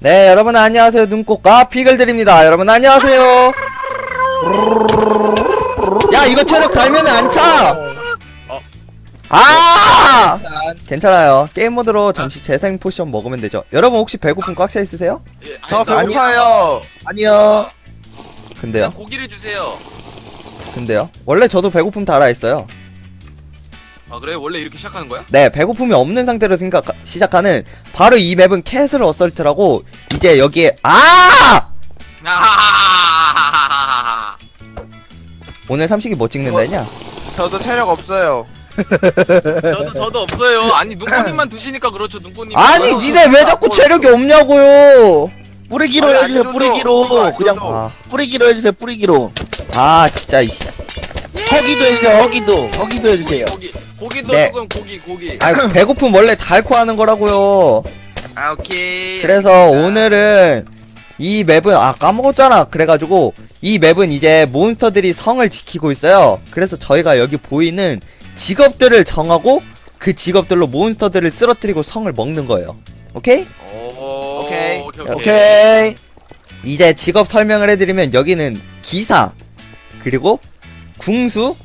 네, 여러분 안녕하세요. 눈꽃과 피글들입니다. 여러분 안녕하세요. 야, 이거 체력 달면 안 차! 어. 아! 괜찮아요. 게임 모드로 잠시 재생 포션 먹으면 되죠. 여러분 혹시 배고픔 꽉 차 있으세요? 예, 아니, 저 나- 배고파요. 아니요. 근데요? 그냥 고기를 주세요. 근데요? 원래 저도 배고픔 달아 있어요. 아 그래 원래 이렇게 시작하는 거야? 네, 배고픔이 없는 상태로 생각 시작하는 바로 이 맵은 캐슬 어설트라고 이제 여기에 아! 아하하하하하하하. 오늘 삼식이 뭐 찍는다 했냐? 저도 체력 없어요. 저도 저도 없어요. 아니 눈꽃님만 드시니까 그렇죠 눈꽃님. 아니, 니네 왜 자꾸 체력이 없냐고요? 뿌리기로 아니, 해주세요. 안 뿌리기로 그냥. 아, 뿌리기로 해주세요. 뿌리기로. 아 진짜 이- 허기도 해주세요. 허기도. 허기도 해주세요. 고기 고기도 네. 조금 고기 고기. 아 배고픔 원래 닳고 하는 거라고요. 아 오케이. 그래서 알겠습니다. 오늘은 이 맵은 아 까먹었잖아. 그래가지고 이 맵은 이제 몬스터들이 성을 지키고 있어요. 그래서 저희가 여기 보이는 직업들을 정하고 그 직업들로 몬스터들을 쓰러뜨리고 성을 먹는 거예요. 오케이? 오, 오케이. 오케이 오케이. 오케이. 이제 직업 설명을 해드리면 여기는 기사 그리고 궁수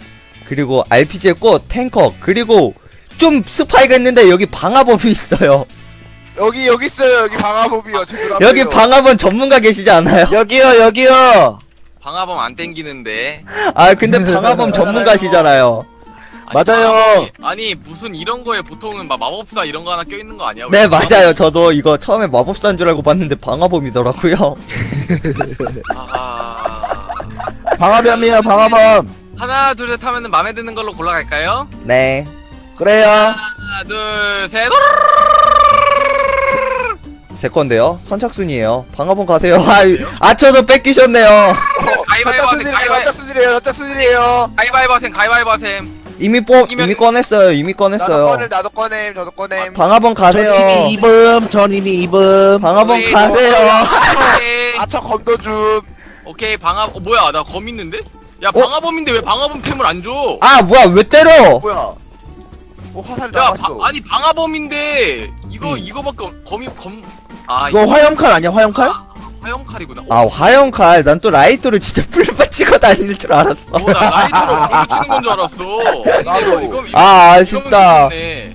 그리고 RPG의 꽃 탱커 그리고 좀 스파이가 있는데 여기 방화범이 있어요. 여기 여기 있어요. 여기 눈앞에요. 여기 방화범 전문가 계시지 않아요? 여기요. 여기요. 방화범 안 땡기는데. 아 근데 방화범 전문가시잖아요. 아니, 맞아요. 방화범이- 아니 무슨 이런 거에 보통은 막 마법사 이런 거 하나 껴 있는 거 아니야? 네왜 맞아요. 저도 이거 처음에 마법사인 줄 알고 봤는데 방화범이더라고요. 아... 방화범이에요. 방화범. 하나 둘 셋 하면은 마음에 드는 걸로 골라갈까요? 네. 그래요. 하나 둘 셋. 제 건데요. 선착순이에요. 방화범 가세요. 아, 아쳐서 뺏기셨네요. 가위바위보 하세요. 수질이에요. 가위바위보. 수질이에요. 수질이에요. 가위바위보 하셈. 가위바위보 하셈. 이미 뽀 이기면- 이미 꺼냈어요. 이미 나도 꺼냈어요. 나도 꺼냄. 저도 꺼냄. 전 가세요. 이미 입음. 전 이미 입음. 우리 가세요. 오케이. 아저 검도 줌. 오케이 방화. 어, 뭐야 나 검 있는데? 야 어? 방화범인데 왜 방화범 템을 안 줘? 아 뭐야 왜 때려? 뭐야? 어 화살 야 나갔어. 바, 아니 방화범인데 이거 음. 이거밖에 없- 검이 검. 아 이거 화염칼 아니야? 화염칼? 화염칼이구나. 아 화염칼 난 또 라이터로 진짜 풀밭 찍어 다닐 줄 알았어. 어, 나 라이트로 불 붙이는 건 줄 알았어. 나도. 이거, 이거, 아 아쉽다.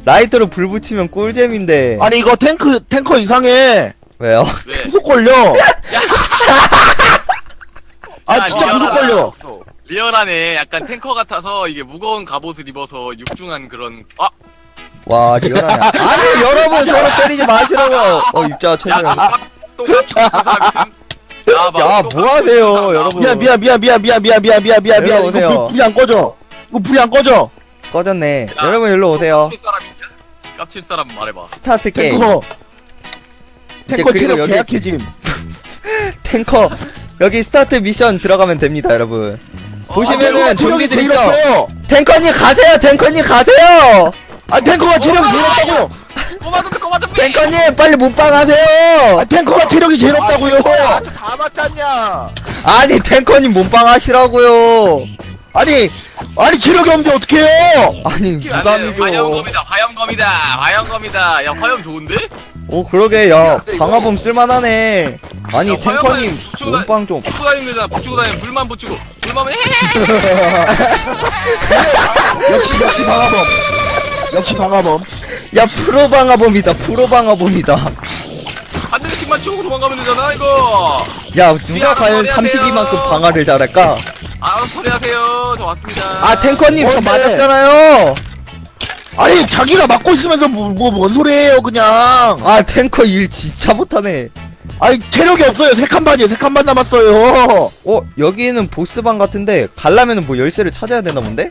라이터로 불 붙이면 꿀잼인데. 아니 이거 탱크 탱커 이상해. 왜요? 왜? 구속 걸려. 아 진짜. 구속 걸려. 리얼하네. 약간 탱커 같아서 이게 무거운 갑옷을 입어서 육중한 그런. 아, 와 리얼하네. 아니 여러분 서로 때리지 마시라고. 어 입자 야, 똑같은 사람 있음? 야, 봐, 야, 똑같은 뭐 하세요, 사람 여러분. 미안 미안 미안 미안 미안 미안 미안 미안 미안 미안. 오세요. 이거 불, 불이 안 꺼져. 이거 불이 안 꺼져. 꺼졌네. 야, 여러분 일로 오세요. 깝칠 사람 있냐? 깝칠 사람 말해봐. 스타트 게임. 탱커. 탱커 그리고 체력 여기- 계약해짐. 탱커 여기 스타트 미션 들어가면 됩니다 여러분. 보시면은 아, 좀비들 있죠. 탱커님 가세요. 탱커님 가세요. 아 탱커가 체력이 제일 없다고. 꼬마 좀 꼬마 좀 탱커님 빨리 몸빵 하세요. 아 탱커가 체력이 제일 없다고요. 아, 다 맞잖냐? 아니 탱커님 몸빵 하시라고요. 아니 아니 체력이 없는데 어떡해요? 아니 무감이죠. 화염검이다. 화염검이다. 화염검이다. 야, 화염 좋은데? 오 그러게 야 안. 방화범 쓸만하네. 아니 야, 탱커님 화염을 붙이고 다- 몸빵 좀. 붙이고 되잖아. 붙이고 다니면 불만 붙이고. 불만은 해. 역시 역시 방화범. 역시 방화범. 야 프로 방화범이다. 프로 방화범이다. 한 대씩만 치고 도망가면 되잖아, 이거. 야 누가 과연 소리 하세요. 삼식이만큼 방화를 잘할까? 알아서 처리하세요. 저 왔습니다. 아 탱커님 저 뭔데? 맞았잖아요. 아니 자기가 맞고 있으면서 뭐 뭔 소리예요 그냥. 아 탱커 일 진짜 못하네. 아니 체력이 없어요. 세 칸 반이에요. 세 칸반 남았어요. 어 여기는 보스방 같은데 가려면은 뭐 열쇠를 찾아야 되나 본데?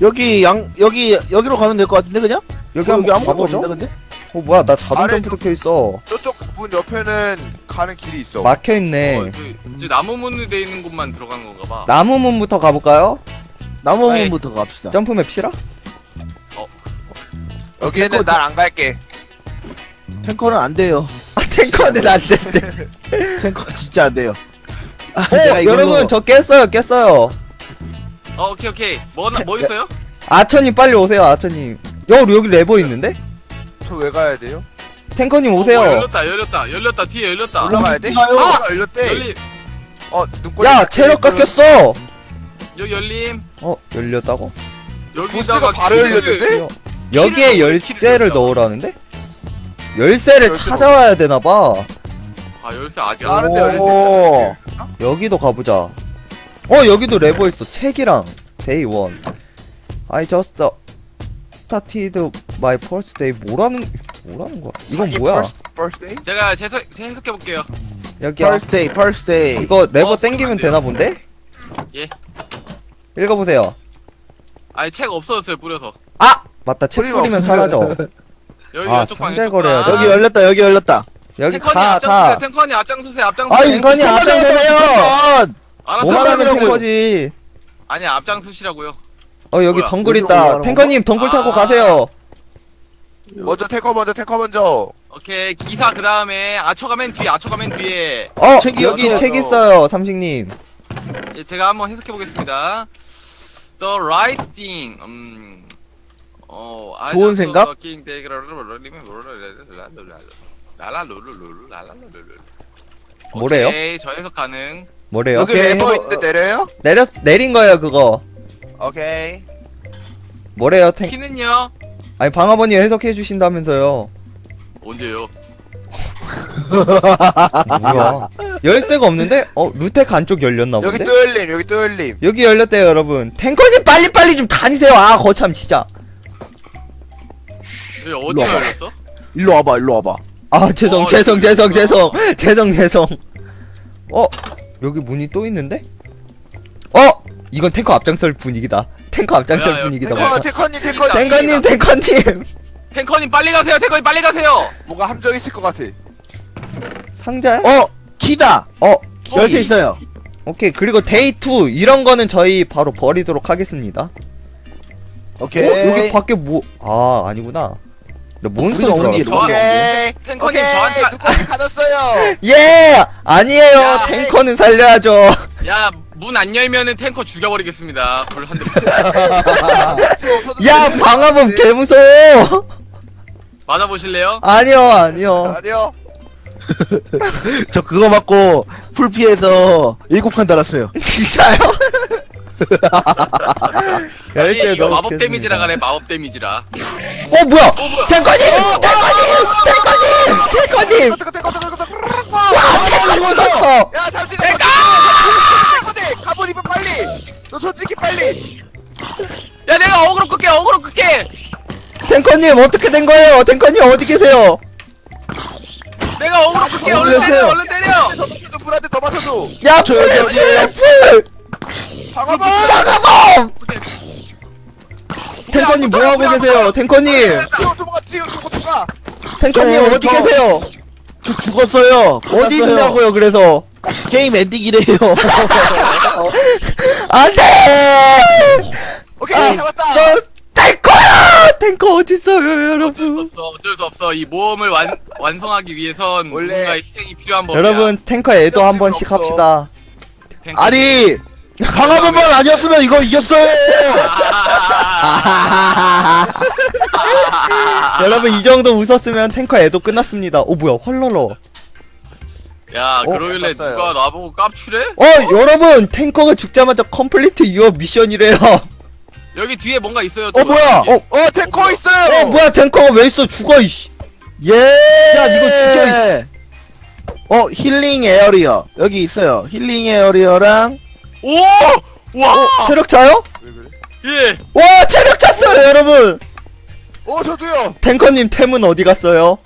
여기 양 여기 여기로 가면 될 것 같은데 그냥? 여기 어, 한번 아무것도 가보죠. 없는데 근데? 어 뭐야 나 자동 아래 점프도 켜 있어. 저쪽 문 옆에는 가는 길이 있어. 막혀 어, 있네. 저, 저 나무 문이 돼 있는 곳만 들어간 건가 봐. 나무 문부터 가볼까요? 나무문부터 갑시다. 점프맵 싫어? 여기는 탱커- 난안 갈게. 탱커는 안 돼요. 아 탱커는 안 된대. 탱커 진짜 안 돼요. 아, 어 여러분 저 깼어요 깼어요. 어, 오케이, 오케이. 뭐, 나- 뭐 있어요? 아처님 빨리 오세요 아처님. 여 여기 레버 있는데? 저왜 가야 돼요? 탱커님 어, 오세요. 뭐 열렸다 열렸다 열렸다 뒤에 열렸다. 올라가야 돼? 가요. 아! 열렸대. 열림 어, 눈꼬리. 야 체력 깎였어. 여기 열림 어 열렸다고? 여기다가 보스가 바로 열렸는데? 여기에 열쇠를 넣으라는데? 열쇠를 열쇠 찾아와야 되나봐. 아 열쇠 아직 안 다른데 오. 열렸대. 여기도 가보자. 어 여기도 레버 있어. 책이랑 day one. I just uh, started my first day. 뭐라는 뭐라는 거야? 이건 뭐야? birthday? 제가 재석 해석해 볼게요. 여기야. First day, first day. 이거 레버 어, 땡기면 되나 본데? 예. 읽어보세요. 아니 책 없어졌어요 뿌려서. 아 맞다. 책 뿌리면 뿌리면 사라져. 여기 아, 상자 거래야 방. 돼. 여기 열렸다, 여기 열렸다. 여기 탱커니 가 앞장서세요. 가. 탱커니 앞장서세요. 앞장서세요. 아이, 탱커니 앞장서세요. 알았어. 뭐만 하면 탱커라고요. 탱커지. 아니 앞장서시라고요. 어 여기 뭐야? 덩굴 어디로 있다. 올라가는 탱커님 덩굴 타고 아. 가세요. 먼저 탱커 먼저 탱커 먼저. 오케이 기사 그 다음에 아처가 맨 뒤에 아처가 맨 뒤에 어 책이 여기? 책 있어요 삼식님. 예, 제가 한번 해석해 보겠습니다. The right thing. 음. 어, 좋은 생각? 뭐래요? 오케이, 저 해석 가능. 뭐래요? 여기 오케이, 레버. 있는데 내려요? 내렸 내린 거예요 그거. 오케이. 뭐래요 탱? 키는요? 아니 방아버님 해석해 주신다면서요. 언제요? 뭐야? 열쇠가 없는데? 어 루텍 안쪽 열렸나 여기 본데? 또 열림 여기 또 열림. 여기 열렸대요 여러분. 탱커님 빨리 빨리 좀 다니세요. 아 거참 진짜. 여기 어디가 와봐. 열렸어? 일로 와봐, 일로 와봐. 아 죄송 어, 죄송 여기 죄송 있구나. 죄송 죄송 죄송. 어 여기 문이 또 있는데? 어 이건 탱커 앞장설 분위기다. 탱커 앞장설 야, 야, 분위기다. 탱커, 탱커님 탱커님. 탱커님 탱커님 탱커님 빨리 가세요. 탱커님 빨리 가세요. 뭔가 함정 있을 것 같아. 상자? 어, 키다. 어 열쇠 있어요. 오케이 그리고 데이 2 이런 거는 저희 바로 버리도록 하겠습니다. 오케이. 어 여기 밖에 뭐 아 아니구나. 나 몬스터 우리가. 좋아. 오케이. 탱커님 오케이. 저한테 눈꼬리 가졌어요. 예 아니에요 야, 탱커는 살려야죠. 야, 문 안 열면은 탱커 죽여버리겠습니다. 불 한 대. 야 방화범 개 무서워. 맞아보실래요? 아니요 아니요. 아니요. 저 그거 맞고 풀 피해서 일곱 칸 달았어요. 진짜요? 아니, 열쇠 이거 마법 넣겠습니다. 데미지라 가네, 마법 데미지라. 어 뭐야? 탱커님! 탱커님! 탱커님! 탱커님! 탱커 탱커 탱커 탱커. 와 탱커 죽었어! 야 잠시만. 탱커들 가본 입을 빨리. 너 솔직히 빨리. 야, 내가 어그로 끌게, 어그로 끌게! 탱커님 어떻게 된 거예요? 탱커님 어디 계세요? 내가 어그로 끌게, 어, 얼른. 때려, 얼른 때려! 더 맞춰줘 불한테 더 맞춰줘. 야저 풀! 여기 풀! 풀! 방어봐. 탱커님 뭐 하고 계세요? 탱커님! 뛰어 도망가 뛰어 도망가 도망가. 탱커님 저, 어디 저- 계세요? 저 죽었어요. 어디 끝났어요. 있냐고요 그래서 게임 엔딩이래요. 안돼! 오케이 아, 잡았다. 저 탱커야! 탱커 어디 있어요 어쩔 수 여러분? 없어, 어쩔 수 없어. 이 모험을 완, 완성하기 위해선 원래- 누군가의 희생이 필요한 법이야. 여러분 탱커 애도 한 번씩 없어. 합시다. 탱커. 아니, 방아범만 아니었으면 이거 이겼어요. 여러분 이 정도 웃었으면 탱커 애도 끝났습니다. 오 뭐야 헐러러. 야, 어, 그러길래. 누가 나보고 깝추래? 어 여러분 탱커가 죽자마자 컴플리트 유어 미션이래요. 여기 뒤에 뭔가 있어요. 어, 뭐야? 어, 어 탱커 있어요. 어 뭐야 탱커가 왜 있어 죽어 이씨. 예. 야, 이거 죽여, 어, 힐링 에어리어. 여기 있어요. 힐링 에어리어랑 오! 와! 어 체력 차요? 왜 그래? 예! 와 체력 찼어요 여러분. 어 저도요. 탱커님 템은 어디 갔어요?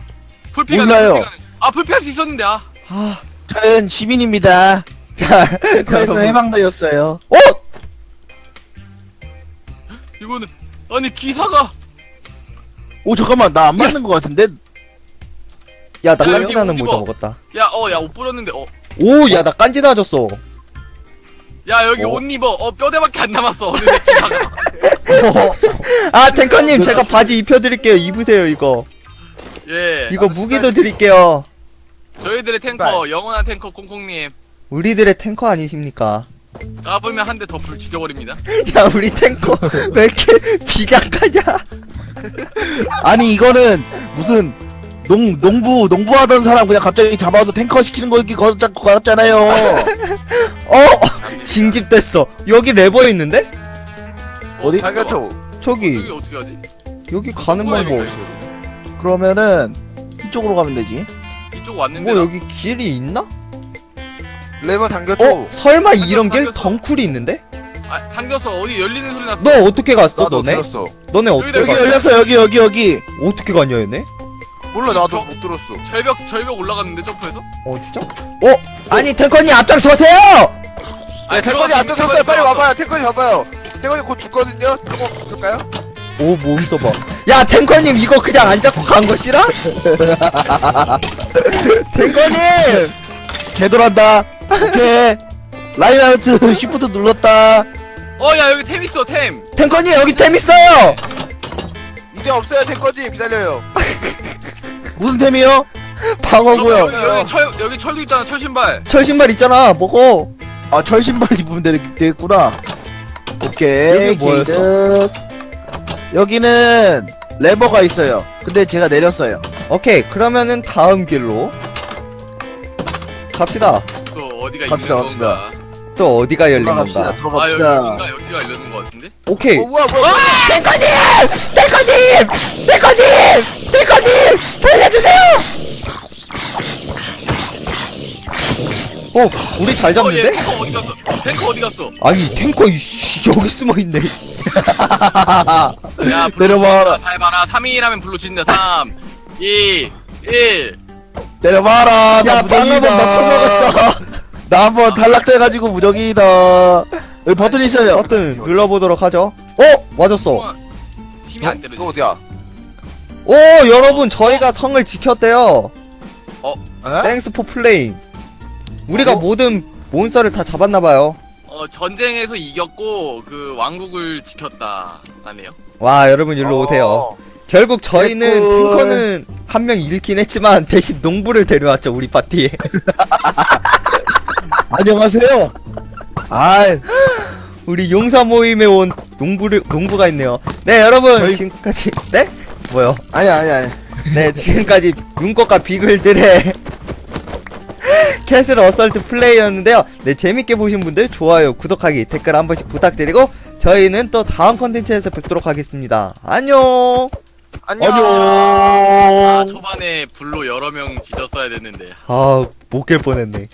풀피가 몰라요. 풀피가 아, 풀피할 수 있었는데, 아. 아, 저는 시민입니다. 자 그래서 여러분. 해방되었어요. 어? 이거는, 아니, 기사가. 오 잠깐만 나안 맞는 것 같은데 야나 야, 깐지나는 이거 모자. 먹었다. 야, 어, 야, 옷 뿌렸는데, 어. 오야나 깐지나 줬어. 야, 여기 어? 옷 입어. 어, 뼈대밖에 안 남았어. 어느. 아 탱커님 제가 바지 입혀드릴게요 입으세요 이거. 예. 이거 무기도 드릴게요. 저희들의 탱커, 영원한 탱커 콩콩님. 우리들의 탱커 아니십니까? 까불면 한 대 더 불 죽여버립니다. 야 우리 탱커 왜 이렇게 비약하냐? 아니 이거는 무슨 농 농부 농부하던 사람 그냥 갑자기 잡아서 탱커 시키는 거 이렇게 거잡고 갔잖아요. 어 징집됐어 여기 레버 있는데 어, 어디? 당겨줘 저기 여기 어떻게 하지? 여기 가는 뭐야, 방법 이거? 그러면은 이쪽으로 가면 되지. 이쪽 왔는데. 뭐 나- 여기 길이 있나? 레버 당겨줘 어 설마 당겼어, 이런 길 당겼어. 덩쿨이 있는데? 아, 당겨서 어디 열리는 소리 났어. 너 어떻게 갔어 나도 너네? 들었어 너네 어떻게 여기 갔어? 열렸어 여기 여기 여기. 어떻게 갔냐 얘네? 몰라 나도 저- 못 들었어 절벽 절벽 올라갔는데 점프해서? 어 진짜? 어? 아니 탱커님 앞장서세요! 네, 탱커님 앞장섰어요 빨리 와봐요 탱커님 와봐요 탱커님 곧 죽거든요 조금 볼까요? 오 몸 써 봐. 야 탱커님 이거 그냥 안 잡고 간거 싫어? 탱커님! 되돌았다. 오케이. 라인아웃 시프트 눌렀다. 어, 야 여기 템 있어 템. 탱커님 여기 템 있어요! 이제 없어요 탱커님 기다려요 무슨 템이요? 방어구요. 여기, 여기 철 여기 철도 있잖아 철 신발. 철 신발 있잖아 먹어. 아 철신발 입으면 되, 되겠구나. 오케이. 여기 뭐였어? 게이득. 여기는 레버가 있어요. 근데 제가 내렸어요. 오케이 그러면은 다음 길로 갑시다. 또 어디가 갑시다, 있는 갑시다. 건가? 또 어디가 열린 들어갑시다. 건가? 아 여기 들어갑시다. 여기가 여기가 열리는 거 같은데? 오케이. 어 뭐야 뭐야 탱커님! 탱커님! 탱커님! 탱커님! 살려주세요! 어, 우리 잘 어, 얘 잡는데? 탱커 어디 갔어? 탱커 어디 갔어? 아니, 탱커 이씨, 여기 숨어 있네. 야 불로 내려봐라. 지진다. 잘 봐라. 3일하면 불로 지진다. 3, 2, 1. 내려봐라. 나 야, 방어범 무적이다. 너프 먹었어. 나 한번 탈락돼가지고 무적이다. 여기 버튼 있어요. 버튼 눌러보도록 하죠. 어, 맞았어. 팀이 안 때려져. 너 어디야? 오, 여러분, 저희가 성을 지켰대요. 에? 땡스 포 플레잉. 우리가 어? 모든 몬스터를 다 잡았나봐요. 어 전쟁에서 이겼고 그 왕국을 지켰다. 라네요. 와, 여러분, 일로 오세요. 어. 결국 저희는 개꿀. 탱커는 한 명 잃긴 했지만 대신 농부를 데려왔죠 우리 파티에 안녕하세요. 아이, 우리 용사 모임에 온 농부를 농부가 있네요 네 여러분 저희- 지금까지 네 뭐요 아니 아니 아니. 네 지금까지 눈꽃과 비글들의 캐슬 어설트 플레이였는데요. 네 재밌게 보신 분들 좋아요 구독하기 댓글 한 번씩 부탁드리고 저희는 또 다음 컨텐츠에서 뵙도록 하겠습니다. 안녕! 안녕! 아. 초반에 불로 여러 명 지졌어야 됐는데. 아 못 깰 뻔했네